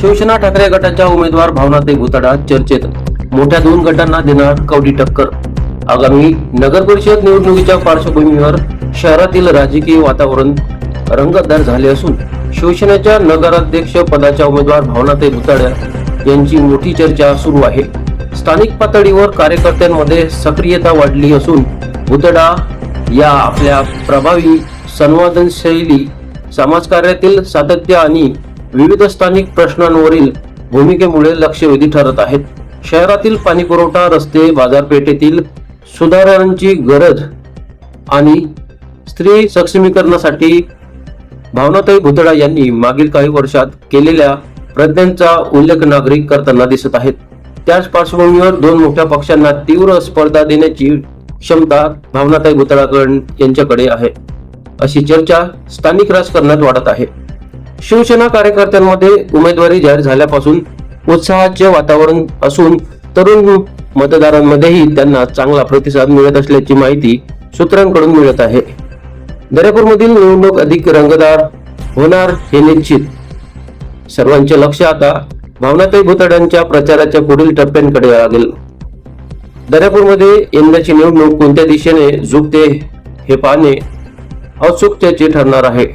शिवसेना ठाकरे गटाच्या उमेदवार भावनाते भुतडा चर्चेत. मोठ्या दोन गटांना देणार कवडी टक्कर. आगामी नगर परिषद निवडणुकीच्या पार्श्वभूमीवर शहरातील राजकीय वातावरण रंगतदार झाले असून शिवसेनेच्या नगराध्यक्ष पदाच्या उमेदवार भावनाते भुताड्या यांची मोठी चर्चा सुरू आहे. स्थानिक पातळीवर कार्यकर्त्यांमध्ये सक्रियता वाढली असून भुतडा या आपल्या प्रभावी संवादनशैली समाजकार्यातील सातत्य आणि विविध स्थानिक प्रश्नांवरील भूमिकेमुळे लक्षवेधी ठरत आहेत. शहरातील पाणीपुरवठा रस्ते बाजारपेठेतील सुधारणांची गरज आणि स्त्री सक्षमीकरणासाठी भावनाताई भुतडा यांनी मागील काही वर्षात केलेल्या प्रज्ञांचा उल्लेख नागरिक करताना दिसत आहेत. त्याच पार्श्वभूमीवर दोन मोठ्या पक्षांना तीव्र स्पर्धा देण्याची क्षमता भावनाताई भुतडाकड यांच्याकडे आहे. अशी चर्चा स्थानिक राजकारणात वाढत आहे. शिवसेना कार्यकर्त्यांमध्ये उमेदवारी जाहीर झाल्यापासून उत्साहाचे वातावरण असून तरुण मतदारांमध्येही त्यांना चांगला प्रतिसाद मिळत असल्याची माहिती सूत्रांकडून मिळत आहे. दर्यापूरमधील निवडणूक अधिक रंगदार होणार हे निश्चित. सर्वांचे लक्ष आता भावनाताई भुतड्यांच्या प्रचाराच्या पुढील टप्प्यांकडे लागेल. दर्यापूरमध्ये यंदाची निवडणूक कोणत्या दिशेने झुकते हे पाहणे औत्सुक्याचे ठरणार आहे.